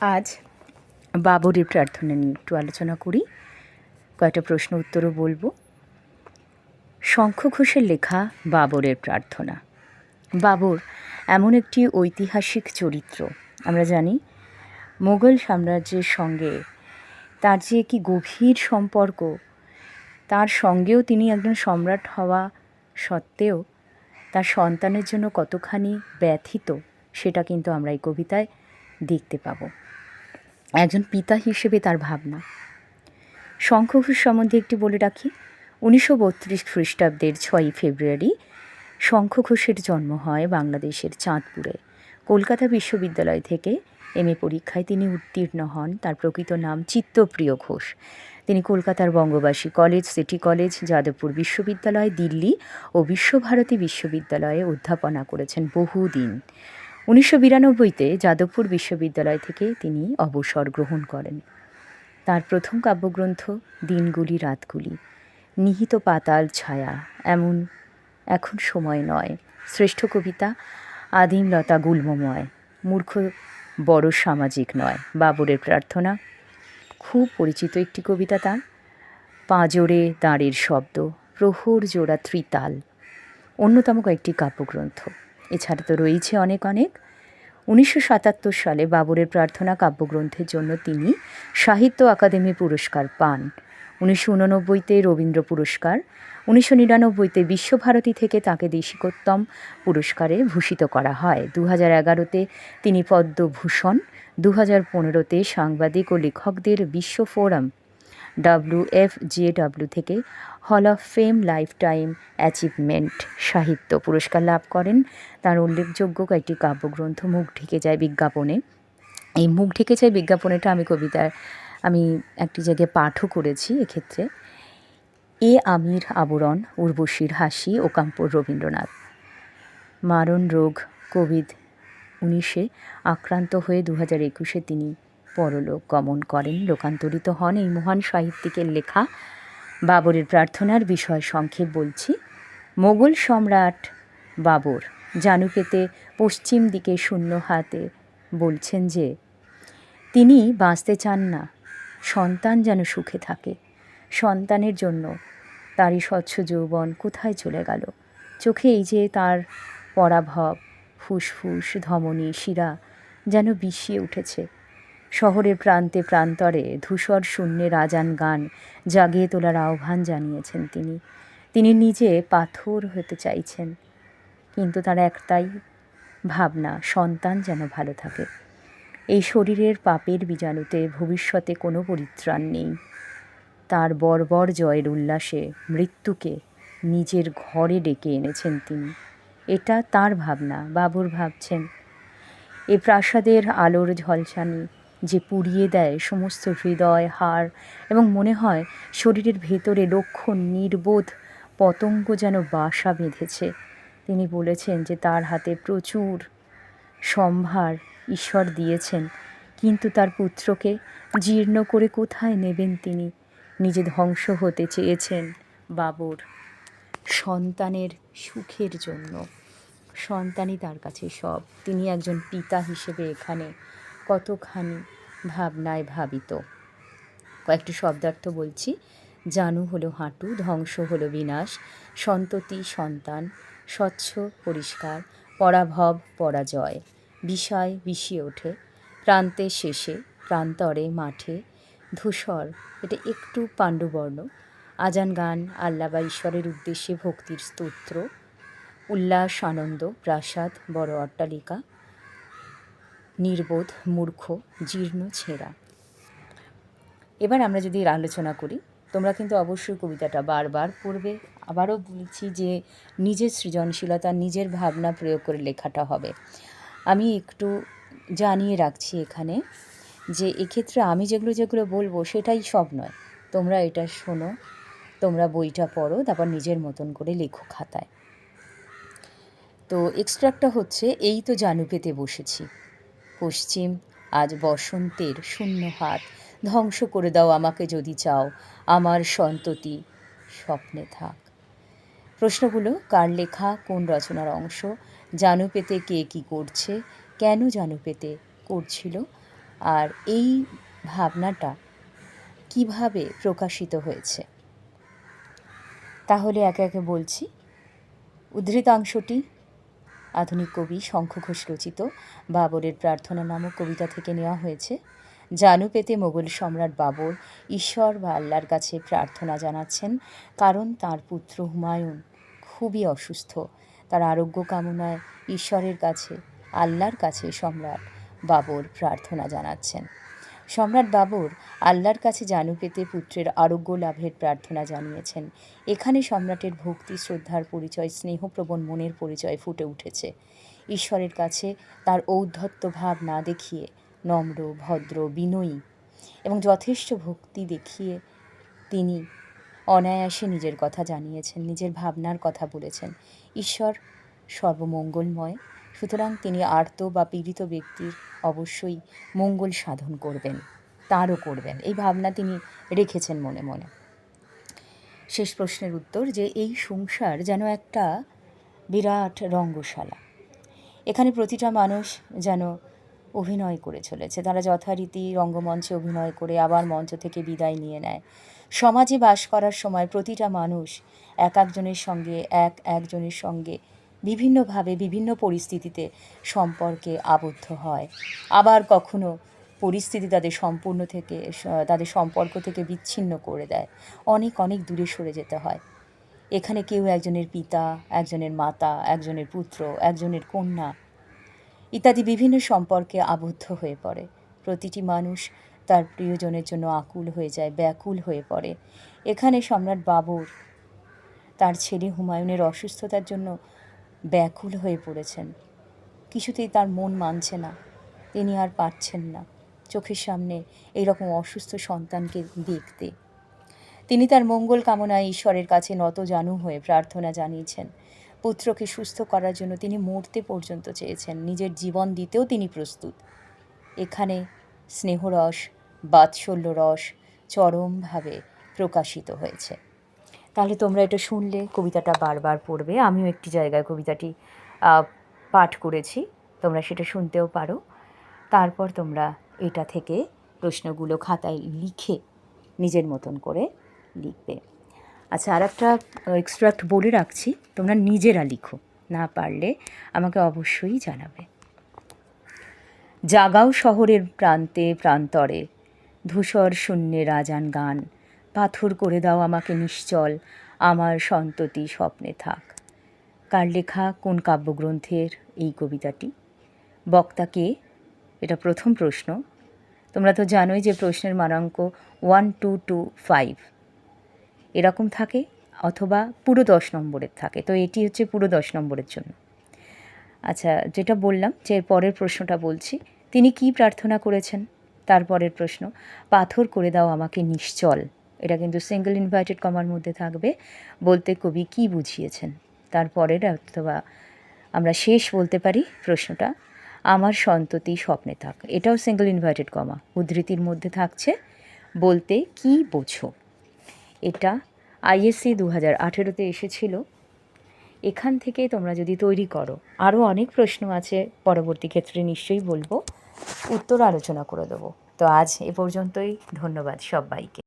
আজ বাবরের প্রার্থনা নিয়ে একটু আলোচনা করি। কয়েকটা প্রশ্ন উত্তরও বলব। শঙ্খ ঘোষের লেখা বাবরের প্রার্থনা। বাবর এমন একটি ঐতিহাসিক চরিত্র। আমরা জানি, মোগল সাম্রাজ্যের সঙ্গে তার যে কি গভীর সম্পর্ক, তার সঙ্গেও তিনি একজন সম্রাট হওয়া সত্ত্বেও তার সন্তানের জন্য কতখানি ব্যথিত, সেটা কিন্তু আমরা এই কবিতায় দেখতে পাবো। একজন পিতা হিসেবে তার ভাবনা। শঙ্খঘোষ সম্বন্ধে একটি বলে রাখি, উনিশশো বত্রিশ খ্রিস্টাব্দের ছয়ই ফেব্রুয়ারি শঙ্খ ঘোষের জন্ম হয় বাংলাদেশের চাঁদপুরে। কলকাতা বিশ্ববিদ্যালয় থেকে এম এ পরীক্ষায় তিনি উত্তীর্ণ হন। তার প্রকৃত নাম চিত্তপ্রিয় ঘোষ। তিনি কলকাতার Bangabasi college, city college, Jadavpur বিশ্ববিদ্যালয়, দিল্লি ও বিশ্বভারতী বিশ্ববিদ্যালয়ে অধ্যাপনা করেছেন বহুদিন। উনিশশো বিরানব্বইতে যাদবপুর বিশ্ববিদ্যালয় থেকে তিনি অবসর গ্রহণ করেন। তার প্রথম কাব্যগ্রন্থ দিনগুলি রাতগুলি, নিহিত পাতাল ছায়া, এমন এখন সময় নয়। শ্রেষ্ঠ কবিতা আদিম লতা গুল্মময়, মূর্খ বড় সামাজিক নয়। বাবরের প্রার্থনা, খুব পরিচিত একটি কবিতা তার। পাঁজরে দাঁড়ের শব্দ, প্রহর জোড়া ত্রিতাল, অন্যতম কয়েকটি কাব্যগ্রন্থ। এছাড়া তো রয়েছে অনেক অনেক। উনিশশো সাতাত্তর সালে বাবরের প্রার্থনা কাব্যগ্রন্থের জন্য তিনি সাহিত্য আকাদেমি পুরস্কার পান। উনিশশো উননব্বইতে রবীন্দ্র পুরস্কার, উনিশশো নিরানব্বইতে বিশ্বভারতী থেকে তাকে দেশিকোত্তম পুরস্কারে ভূষিত করা হয়। দু হাজার এগারোতে তিনি পদ্মভূষণ, দু হাজার পনেরোতে সাংবাদিক ও লেখকদের বিশ্ব forum, W F J W থেকে hall of fame lifetime achievement সাহিত্য পুরস্কার লাভ করেন। তার উল্লেখযোগ্য কয়েকটি কাব্যগ্রন্থ মুখ ঢেকে যায় বিজ্ঞাপনে। এই মুখ ঢেকে যায় বিজ্ঞাপনেটা আমি কবিতার, আমি একটি জায়গায় পাঠও করেছি এক্ষেত্রে। এ আমির আবরণ, উর্বশীর হাসি ওকাম্পর রবীন্দ্রনাথ। মারণ রোগ, কোভিড উনিশে আক্রান্ত হয়ে দু হাজার একুশে তিনি পরলোক গমন করেন। লোকান্তরিত হন এই মহান সাহিত্যিকের লেখা। বাবরের প্রার্থনার বিষয় সংক্ষেপ বলছি। মোগল সম্রাট বাবর জানুকেতে পশ্চিম দিকে শূন্য হাতে বলছেন যে, তিনি বাঁচতে চান না, সন্তান যেন সুখে থাকে, সন্তানের জন্য তারই স্বচ্ছ যৌবন কোথায় চলে গেল? চোখে এই যে তার পরাভব, ফুসফুস, ধমনী, শিরা যেন বিষিয়ে উঠেছে। শহরের প্রান্তে প্রান্তরে ধূসর শূন্যে রাজান গান জাগিয়ে তোলার আহ্বান জানিয়েছেন তিনি। তিনি নিজে পাথর হতে চাইছেন, কিন্তু তার একটাই ভাবনা, সন্তান যেন ভালো থাকে। এই শরীরের পাপের বীজাণুতে ভবিষ্যতে কোনো পরিত্রাণ নেই। তার বর্বর জয়ের উল্লাসে মৃত্যুকে নিজের ঘরে ডেকে এনেছেন তিনি। এটা তার ভাবনা, বাবুর ভাবছেন। এ প্রাসাদের আলোর ঝলসানি যে পুড়িয়ে দেয় সমস্ত হৃদয়, হাড় এবং মনে হয় শরীরের ভেতরে লক্ষ্য নির্বোধ পতঙ্গ যেন বাসা বেঁধেছে। তিনি বলেছেন যে তার হাতে প্রচুর সম্ভার ঈশ্বর দিয়েছেন, কিন্তু তার পুত্রকে জীর্ণ করে কোথায় নেবেন তিনি? নিজে ধ্বংস হতে চেয়েছেন বাবর সন্তানের সুখের জন্য। সন্তানই তার কাছে সব। তিনি একজন পিতা হিসেবে এখানে কতখানি ভাবনায় ভাবিত? কয়েকটি শব্দার্থ বলছি। জানু হলো হাঁটু, ধ্বংস হলো বিনাশ, সন্ততি সন্তান, স্বচ্ছ পরিষ্কার, পরাভব পরাজয়, বিষয় বিষিয়ে ওঠে প্রান্তের শেষে, প্রান্তরে মাঠে, ধূসর, এটা একটু পাণ্ডুবর্ণ, আজান গান আল্লাহ বা ঈশ্বরের উদ্দেশ্যে ভক্তির স্তোত্র, উল্লাস, আনন্দ, প্রাসাদ, বড় অট্টালিকা নির্বোধ, মূর্খ, জীর্ণ, ছেঁড়া। এবার আমরা যদি আলোচনা করি, তোমরা কিন্তু অবশ্যই কবিতাটা বারবার পড়বে। আবারও বলছি যে নিজের সৃজনশীলতা, নিজের ভাবনা প্রয়োগ করে লেখাটা হবে। আমি একটু জানিয়ে রাখছি এখানে যে এক্ষেত্রে আমি যেগুলো যেগুলো বলব সেটাই সব নয়। তোমরা এটা শোনো, তোমরা বইটা পড়ো, তারপর নিজের মতন করে লেখো খাতায়। তো এক্সট্রাক্টটা হচ্ছে, এই তো জানু পেতে বসেছি। পশ্চিম, আজ বসন্তের শূন্য হাত ধ্বংস করে দাও আমাকে যদি চাও, আমার সন্ততি স্বপ্নে থাক। প্রশ্নগুলো কার লেখা, কোন রচনার অংশ? জানু পেতে কে কী করছে? কেন জানু পেতে করছিল? আর এই ভাবনাটা কীভাবে প্রকাশিত হয়েছে? তাহলে একে একে বলছি। উদ্ধৃতাংশটি আধুনিক কবি শঙ্খ ঘোষ রচিত বাবরের প্রার্থনা নামক কবিতা থেকে নেওয়া হয়েছে। জানু পেতে মোগল সম্রাট বাবর ঈশ্বর বা আল্লাহর কাছে প্রার্থনা জানাচ্ছেন, কারণ তার পুত্র হুমায়ুন খুবই অসুস্থ। তার আরোগ্য কামনায় ঈশ্বরের কাছে, আল্লাহর কাছে সম্রাট বাবর প্রার্থনা জানাচ্ছেন। সম্রাট বাবর আল্লাহর কাছে জানু পেতে পুত্রের আরোগ্য লাভের প্রার্থনা জানিয়েছেন। এখানে সম্রাটের ভক্তি, শ্রদ্ধার পরিচয়, স্নেহপ্রবণ মনের পরিচয় ফুটে উঠেছে। ঈশ্বরের কাছে তার ঔদ্ধত্য ভাব না দেখিয়ে নম্র, ভদ্র, বিনয়ী এবং যথেষ্ট ভক্তি দেখিয়ে তিনি অনায়াসে নিজের কথা জানিয়েছেন, নিজের ভাবনার কথা বলেছেন। ঈশ্বর সর্বমঙ্গলময় সুতরাং তিনি আর্ত বা পীড়িত ব্যক্তির অবশ্যই মঙ্গল সাধন করবেন, তারও করবেন। এই ভাবনা তিনি রেখেছেন মনে মনে। শেষ প্রশ্নের উত্তর যে, এই সংসার যেন একটা বিরাট রঙ্গশালা। এখানে প্রতিটা মানুষ যেন অভিনয় করে চলেছে। তারা যথারীতি রঙ্গমঞ্চে অভিনয় করে আবার মঞ্চ থেকে বিদায় নিয়ে নেয়। সমাজে বাস করার সময় প্রতিটা মানুষ এক একজনের সঙ্গে, এক একজনের সঙ্গে বিভিন্নভাবে, বিভিন্ন পরিস্থিতিতে সম্পর্কে আবদ্ধ হয়। আবার কখনো পরিস্থিতি তাদের সম্পূর্ণ থেকে, তাদের সম্পর্ক থেকে বিচ্ছিন্ন করে দেয়। অনেক অনেক দূরে সরে যেতে হয়। এখানে কেউ একজনের পিতা, একজনের মাতা, একজনের পুত্র, একজনের কন্যা ইত্যাদি বিভিন্ন সম্পর্কে আবদ্ধ হয়ে পড়ে। প্রতিটি মানুষ তার প্রিয়জনের জন্য আকুল হয়ে যায়, ব্যাকুল হয়ে পড়ে। এখানে সম্রাট বাবর তার ছেলে হুমায়ুনের অসুস্থতার জন্য ব্যাকুল হয়ে পড়েছেন। কিছুতেই তার মন মানছে না। তিনি আর পারছেন না চোখের সামনে এইরকম অসুস্থ সন্তানকে দেখতে। তিনি তার মঙ্গল কামনায় ঈশ্বরের কাছে নত জানু হয়ে প্রার্থনা জানিয়েছেন। পুত্রকে সুস্থ করার জন্য তিনি মরতে পর্যন্ত চেয়েছেন। নিজের জীবন দিতেও তিনি প্রস্তুত। এখানে স্নেহরস বাৎসল্য রস চরমভাবে প্রকাশিত হয়েছে। তাহলে তোমরা এটা শুনলে, কবিতাটা বারবার পড়বে। আমিও একটি জায়গায় কবিতাটি পাঠ করেছি, তোমরা সেটা শুনতেও পারো। তারপর তোমরা এটা থেকে প্রশ্নগুলো খাতায় লিখে নিজের মতন করে লিখবে। আচ্ছা আর একটা এক্সট্রাক্ট বলে রাখছি, তোমরা নিজেরা লিখো, না পারলে আমাকে অবশ্যই জানাবে। জাগাও শহরের প্রান্তে প্রান্তরে, ধূসর শূন্যে রাজান গান পাথর করে দাও আমাকে নিশ্চল, আমার সন্ততি স্বপ্নে থাক। কার লেখা, কোন কাব্যগ্রন্থের এই কবিতাটি? বক্তাকে এটা প্রথম প্রশ্ন। তোমরা তো জানোই যে প্রশ্নের মানাঙ্ক ওয়ান, টু টু, ফাইভ। এরকম থাকে অথবা পুরো দশ নম্বরের থাকে। তো এটি হচ্ছে পুরো দশ নম্বরের জন্য। আচ্ছা যেটা বললাম যে পরের প্রশ্নটা বলছি। তিনি কি প্রার্থনা করেছেন? তারপরের প্রশ্ন, পাথর করে দাও আমাকে নিশ্চল এটা কিন্তু সিঙ্গেল ইনভার্টেড কমার মধ্যে থাকবে। বলতে কবি কি বুঝিয়েছেন? তারপরের অথবা আমরা শেষ বলতে পারি প্রশ্নটা, আমার সন্ততি স্বপ্নে থাক। এটাও সিঙ্গেল ইনভার্টেড কমা উদ্ধৃতির মধ্যে থাকছে। বলতে কি বোঝো? এটা আইএসসি দু হাজার আঠেরোতে এসেছিল। এখান থেকে তোমরা যদি তৈরি করো আরও অনেক প্রশ্ন আছে, পরবর্তী ক্ষেত্রে নিশ্চয়ই বলব। উত্তর আলোচনা করে দেবো। তো আজ এ পর্যন্তই, ধন্যবাদ সবাইকে।